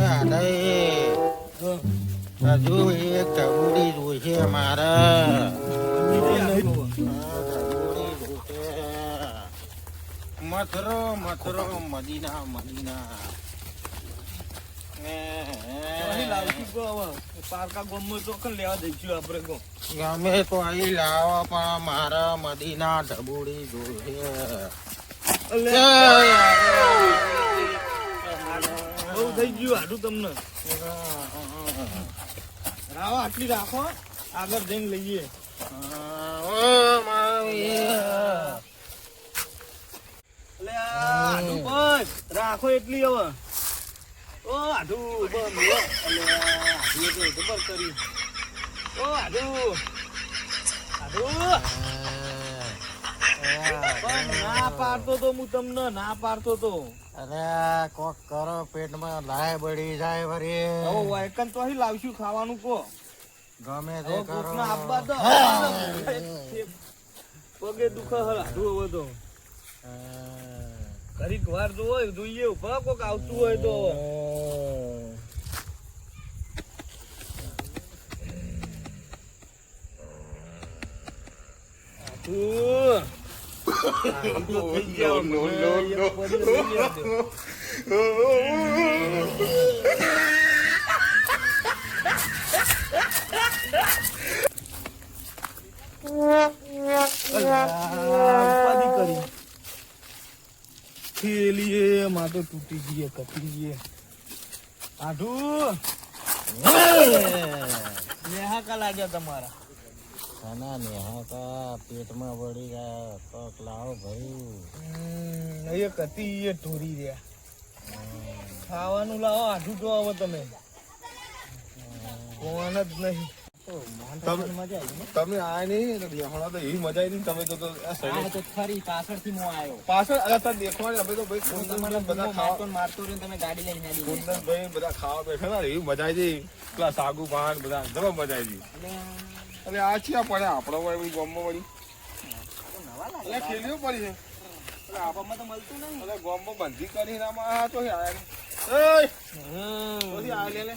આ એ. હજુ એક ઢબુડી જોઈશે મારે. મથરો મથરો મદીના મદીના. ગમે તો અહીં લાવો પણ મારા મદીના ઢબુડી જોઈશે બહુ થઈ ગયું આટલું તમને રાવો આટલી રાખો આગળ જઈને લઈએ રાખો એટલી હવે ઓ આટલું બસ લો. એટલે આ આટલું તો જબર કરી ઓ આટલું આટલું પણ ના પાડતો તો હું તમને ના પાડતો તો. અરે કોક કરો પેટમાં લાય બળી જાય વરી. ઓ વાયકન તો અહીં લાવશું ખાવાનું કો ગમે તે કરો. આપવા તો પગે દુખે હે આટલું હવે તો. ઘડીક વાર હોય જોઈએ ઊભા કોક આવતું હોય તો આટલું. આટલું તો થઈ ગયા. મને એક પડી લઈ આવજો. ઉપાધિ કરી થેલીએ માં તો તૂટી ગઈ કપી ગઈ આઢું નેહાકા લાગ્યા તમારા ખાના નેહા પેટમાં વળી ગયા કોક લાવો ભાઈ. એક એ એ ઢોરી રહ્યા. ખાવાનું લાવો આઠું જો આવો તમે. કોણ જ નહીં. તમે- મજા આવી ને તમે આ નહીં હમણાં તો એવી મજા આવી તમે તો તો ખરી પાછળથી હું આવ્યો પાછળ અરે તમે દેખવાની અમે તો ભાઈ કુંદન બધા ખાવા મારતો રહ્યો તમે ગાડી લઈને આવી કુંદન ભાઈ બધા ખાવા બેઠા ને એવી મજા આવી ગઈ. પેલા સાગુ પાન બધા જબર મજા આવી એટલે આ છે પડે આપણો હોય એવી ગોમમાં વળી. એટલે ખેલ્યું પડી છે. એટલે આપણે તો મળતું નહીં. એટલે ગોમમાં બંધી કરીને આમાં આ તો આયા ને. એય! તોથી લે લે.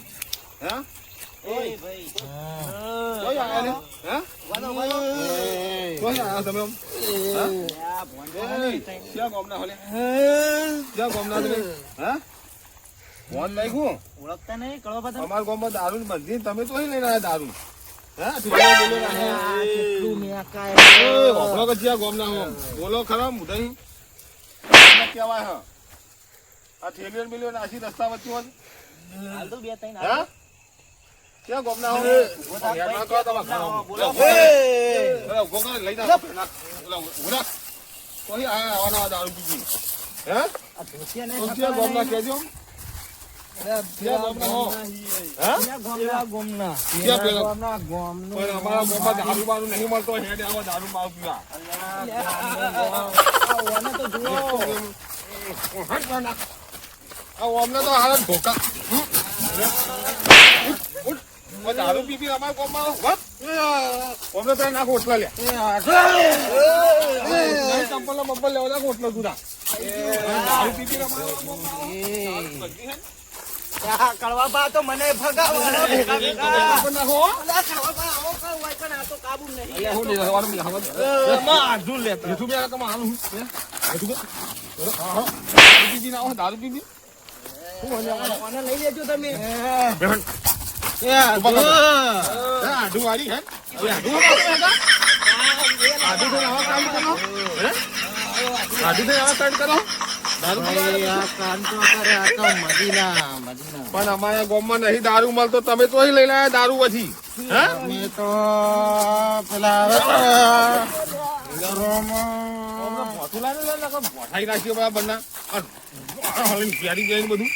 હે? ઓળખતા નહીં કળવા બધા? અમારા ગામમાં દારૂ બંધી તમે તો લઈને આવ્યા દારૂ. બોલો ખરા મુદઈ કેવાય હા. આ થેલીઓ ને બેલીઓ નાસી રસ્તા વચ્ચે હોત. હાલ તો બે ત્રણ હે? ક્યાં ગામના હો? યાર, બોલો. લઈ. કોઈ દારૂ હે? આ ધોતિયા ને તો ક્યાં ગામના કહેજો. દારૂ બારૂ નહીં મળતો હેડે આવા દારૂ બારૂ પીવા ઓને તો જુઓ આ અમને તો હાલ ધોકા હમ? ઉઠ, ઉઠ. આ દારૂ પી પી અમારા ગામમાં. અમને તો નાખ લે ચંપલ બંપલ લેવા નાખ ઓટલો તું. દારૂ પી પી અમારા ગામમાં બધી હે? કળવા બા તો મને ભગાવવાનો. દારૂ પી પીને આવો, દારૂ પી પી. શું હોય ને? ઓને લઈ લેજો તમે આઢું વાળી, હે? આઢું આવા કામ કરો? આઢું આવા કામ કરો? પણ અમારા ગામમાં નહીં દારૂ મળતો તમે તો લઈ લઈને દારૂ પછી. હે? અમે તો પેલા ભોથાઈ નાખ્યો બધા બંને પ્યારી ગઈ બધું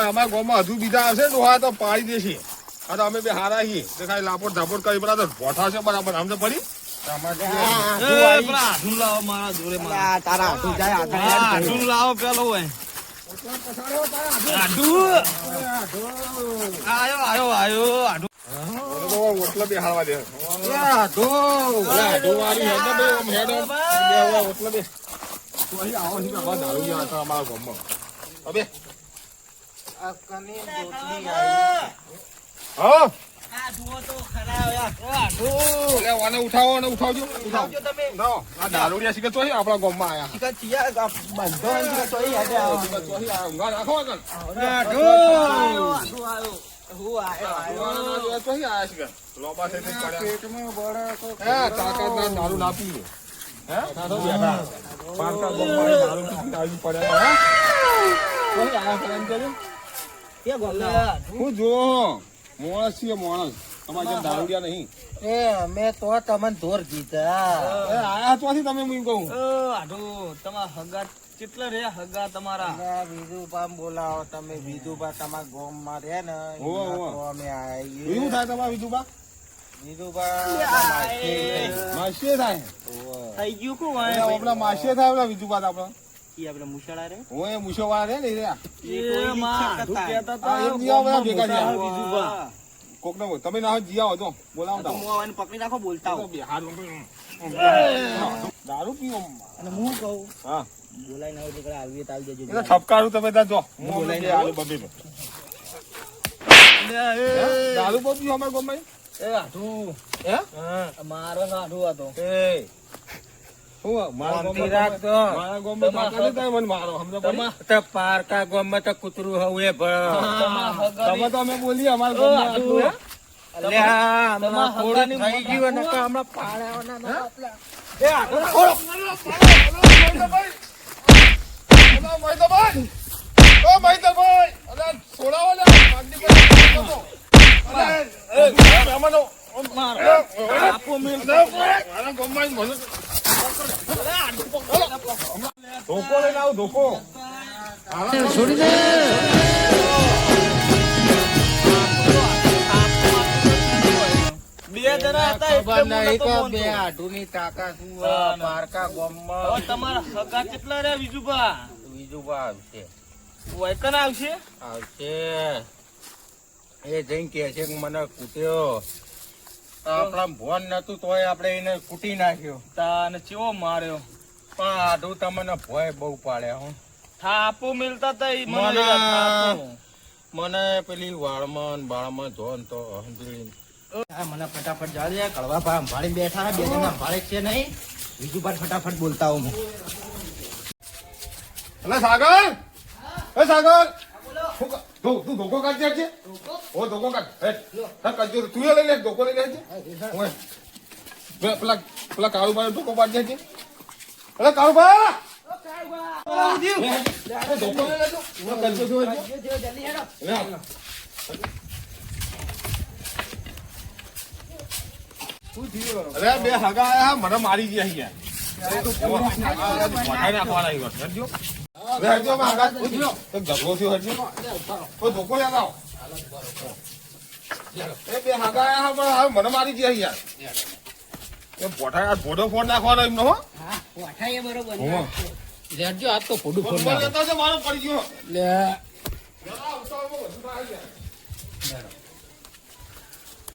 અમારા ગામમાં હજુ બીજા હશે ને ડોહા તો પાડી દેશે. આ તો અમે બે હારા છીએ. તે ખાલી લાપોટ ધાપોટ કરી બરાબર. ભોઠા છે બરાબર. આમ તો પડી અમારા ગામમાં. હવે. હા? ઉઠાવો અને ઉઠાવજો. ઉઠાવજો તમે. આ દારૂડિયા શીખે તો આપણા ગામમાં આયા. શિકાર ચિયા બંધો. શીખે તો ઊંઘા રાખો આગળ. શીખે. ના દારૂ ના પીએ. હે? તો માણસ છીએ માણસ. તમારે જેમ દારૂડિયા નહીં. એ અમે તો તમને ધોર કીધા એ આયા ચોથી તમે હું કહું? આઢો, તમારા હગા કેટલા રે હગા તમારા. પામ બોલાવો તમે બીજું પા ગોમમાં રહે ને તો અમે આવીએ. બીજું થાય તમારે બીજું વિધુભા બીજું પા એ. માસીએ થાય? થઈ ગયું કુ એટલે આપણા માસીએ થાય આપણા બીજું બાદ આપણા આપણે મુશાળા રે. હું એ રે ને એ એ માં કહેતા તા, આ એમ બધા ભેગા થયા. બીજું બા. તમે ના જીયા હોય તો બોલાવો તો તો. હું પકડી નાખો બોલતા હો. દારૂ પીઓ અને હું કહું હા. બોલાઈ ના હોય આવીએ તો આવી જજો. ઠપકારું તમે ત્યાં જો. હું બોલાઈ આલુ બબે દારૂ અમારા ગામમાં? એ આઠું હે? મારો આઢું હતો. એ. પારકા ગામમાં તો કૂતરું હવે એ તમે તો અમે બોલીએ અમારા ગામમાં આટલું હે? અલ્યા, હમણાં થઈ ગયું. ઓ, છોડાવો પર. અલા, એ, મહેમાનો, ઓ, આપો મેલ મારા મને ધોકો લઈને આવો ધોકો બીજું બા આવશે. એ જઈને કે છે મને કૂટ્યો આપણા ભોન નતું તોય આપણે એને કૂટી નાખ્યો. તાને ચેવો માર્યો. પણ આઢું તમને ભય બહુ પાડ્યા હું. થાપુ મિલતા તા મને મને- પેલી વાળમાં બાળમાં જોન તો હંધળી મને ફટાફટ જાડે કડવા પા સંભાળી બેઠા બે જણા સંભાળે છે નહીં. બીજું પાછ ફટાફટ બોલતા હું. અલા, સાગર! એ સાગર! શું ક- તું ધોકો કાઢી છે ઓ ધોકો કાઢ હા, કાઢજો. તું લઈ લે ધોકો લઈ પેલા પેલા કાળુભાઈ ધોકો પાડી છે અરે કાળુભાઈ. અરે બે હગા આયા મને મારી ગયા તું નાખવાના અહીં વળી. હેડજો. હવે હેડજો, અમે હગા જ પૂછ્યો. તો ઝઘડો થયો હેડજો. તો ધોકો યાદ આવો. એ બે હગા પણ હવે મને મારી ગયા એ નાખવાનો એમનો હો આ તો ફોડું પડી ગયો લે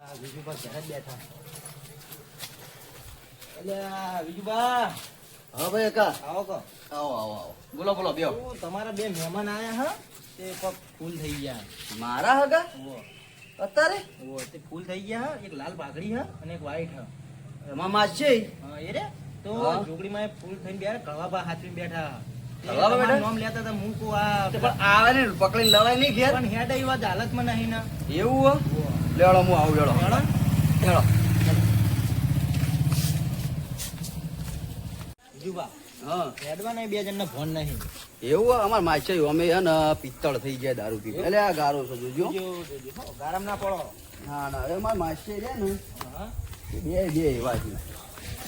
આવી બીજું બા હા ભાઈ કા આવો કો. આવો આવો આવો. બોલો બોલો બેહો. તમારા બે મહેમાન આયા હા? તે પગ ફૂલ થઈ ગયા. મારા હગા? અત્યારે? ઓ તે ફૂલ થઈ ગયા હા? એક લાલ પાઘડી હા? અને એક વ્હાઈટ હા? એમાં માસ છે હા, એ રે? તો. જોગડીમાં ફૂલ થઈને બેઠા કળવાબા હાથવીને બેઠા. કળવાબા બેઠા? નામ લેતા હતા હું કો આ પણ આવે ને પકડી લવાય નહીં ઘેર? પણ હેડ એવા હાલતમાં નહીં ના એવું હો? લેવડો હું આવું લેડો હેડો ને. લેવડો હા. હેડવા બે જણને ફોન નહીં. એવું અમાર માસ અમે હે ને પિત્તળ થઈ ગયા દારૂ પી. એટલે આ ગારો છે જોજો. જોજો, જોજો. હો, ગારમ ના પડો. ના ના હવે અમાર માસ છે ને. બે બે એવા છે.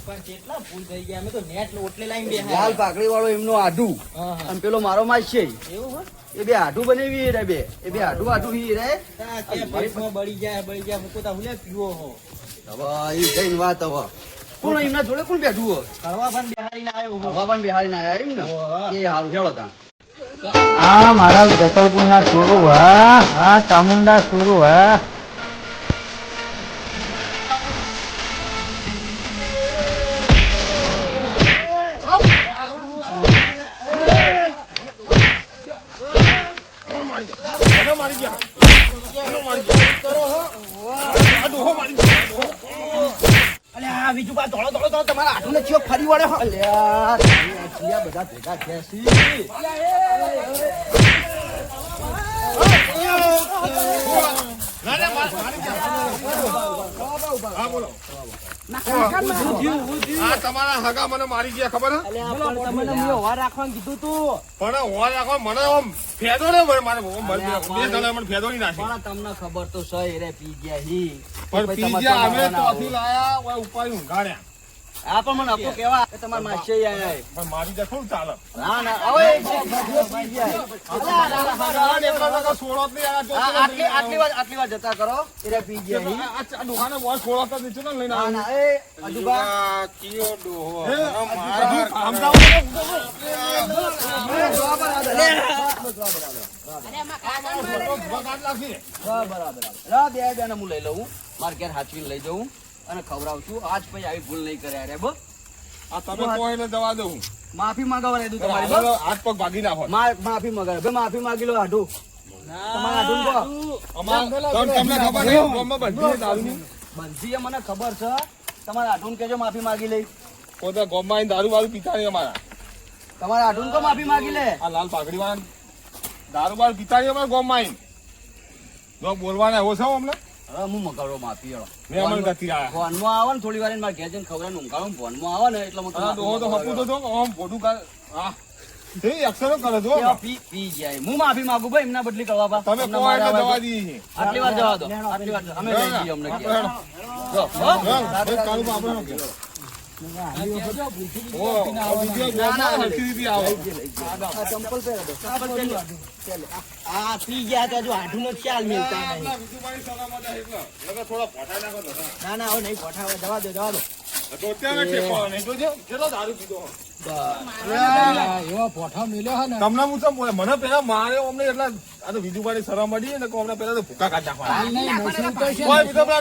પણ કેટલા ફૂલ થઈ ગયા અમે તો નેટ ઓટલે લાઈન બે લાલ પાકડી વાળો એમનો આઢું. અને પેલો મારો માસ એવું હોય? એ બે આઢું બનાવી રે બે. એ બે આઢું આઢું હી રે. બળી જાય બળી જાય મૂકો તા હુલે પીવો હો. હવે એ જઈને વાત હવે. કોણ એમના જોડે? કોણ બેઠું હો કડવા પણ બિહારીને આવ્યો કરવા પણ બિહારી ના આવ્યા એમ ને. એ હારું ખેડો તા આ મારા જતલપુર ના સુરુ હા. હા ચામુંડા સુરુ હા. બીજું દોડો દોડો દોડો તમારા ચિયો ફરી વળે હો. અલ્યા ચિયા બધા ભેગા થયા છી. ના ના મારી મારી ગયા હા? બોલો આ તમારા હગા મને મારી ગયા ખબર કીધું તું. પણ હોવા રાખવા મને આમ ફેદો ને મારે બે જણા મને ફેદો નહીં નાખી. તમને ખબર તો છે એરે પી ગયા હી. પણ પીજા અમે તો ચોથી લાયા ઓય ઉપાડી ઊંઘાડ્યા. આ પણ મને હતો કેવા? કે તમાર માસે આયા પણ મારી દેખો ચાલે. ના ના ઓય સોળો જ નહીં આટલી આટલી વાર આટલી વાર જતા કરો. એરે પી ગયા આ- દુકાને બોલ સોળો તો નીચે ને લઈને ના ના એ અજુબા આ ડોહો માર- સમજાવો બરાબર. બરાબર. રા બે બે હું લઈ લઉં. મારે ઘેર હાચવીને લઈ જવું અને ખવડાવું છું આજ પછી આવી ભૂલ નહીં કરે અરે બો. આ તમે કહો એટલે જવા દઉં. માફી માંગવા દઉં તમારી બો. હાથ પગ ભાગી નાખો માફી માંગે બે માફી માંગી લો હાડું. બંધી મને ખબર છે. તમારા હાડું કેજો માફી માંગી લઈ. પોતે ગામમાં દારૂ બારૂ પીતા નહીં અમારા. તમારા હાડું તો માફી માંગી લે. આ લાલ પાઘડી વાળા દારૂ બારૂ પીતા નહીં અમારા ગામમાં બોલવાના એવો છે અમને? હવે હું મગાડો માફી હેડો. મેં ગતિ આયા ફોનમાં આવે ને થોડી વાર મારે ઘેર જઈને ખબર ઊંઘાડું ફોનમાં આવે ને એટલે હું આ તો હપુ તો જો આમ હા. અક્ષરો કરે પી પી જાય. હું માફી માંગુ ભાઈ એમના બદલી કરવા બા. તમે તમને એટલે જવા દઈએ આટલી વાર જવા દો આટલી વાર અમે લઈ જઈએ અમને. જો, આપણે નો ના, તો. નહીં પઠાવે જવા દો જવા દો તો તો. તમને હું તો મને પેલા મારે અમને એટલા આ તો વિજુભાઈ શરમ મળી ને અમને પેલા તો ભૂકા કાઢ નાખવાના.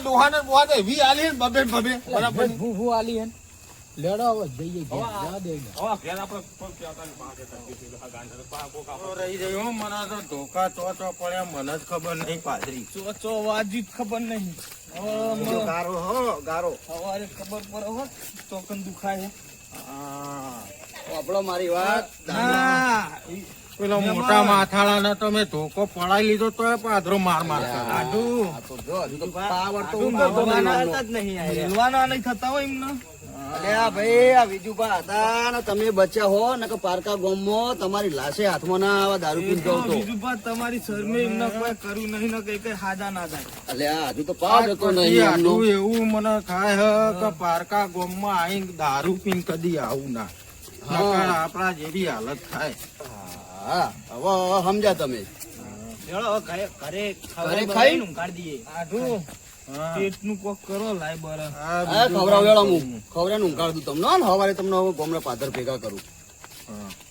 ડોહા ને બોહાને એવી આલી બબે બબે હવે ઘેર આપણે કોઈ કહેતા નહીં, બહાર જતા રહીએ છીએ. આ ગાંઠ તો પા- કોક આપણે- રહી રહ્યો મને તો ધોકા તો તો પડ્યા મને જ ખબર નહીં પાદરી. ચો ચો વાજી ખબર નહીં. ગારો હો ગારો. સવારે ખબર પડે હો તો દુખાય. આપણો મારી વાત પેલો મોટા માથાળાને તો મેં ધોકો પડાઈ લીધો તો પાધરો માર માર આડું તો પાવર તો નહીં થતા હોય એમને? અલ્યા ભાઈ આ વિજુભા હતા ને તમે બચ્યા હો ને કે પારકા ગોમમાં તમારી લાશે હાથમાં ના આવા દારૂ પીને જાવ તો બીજું તમારી શરમે એમને કોઈ કર્યું નહીં ને કઈ કઈ હાજા ના થાય. અલ્યા હજુ તો પાર જતો નહીં આટલું એવું મને થાય હે કે પારકા ગોમમાં આઈ દારૂ પીને કદી આવું ના. નકર આપણા જેવી હાલત થાય. હા હવે સમજ્યા તમે. ચલો ઘરે ઘરે ઘરે ખાઈ? ખાઈ? દઈએ. આડું હા. પેટનું કોક કરો લાય તમને. હવારે તમને ગોમડા પાદર ભેગા કરું. હા.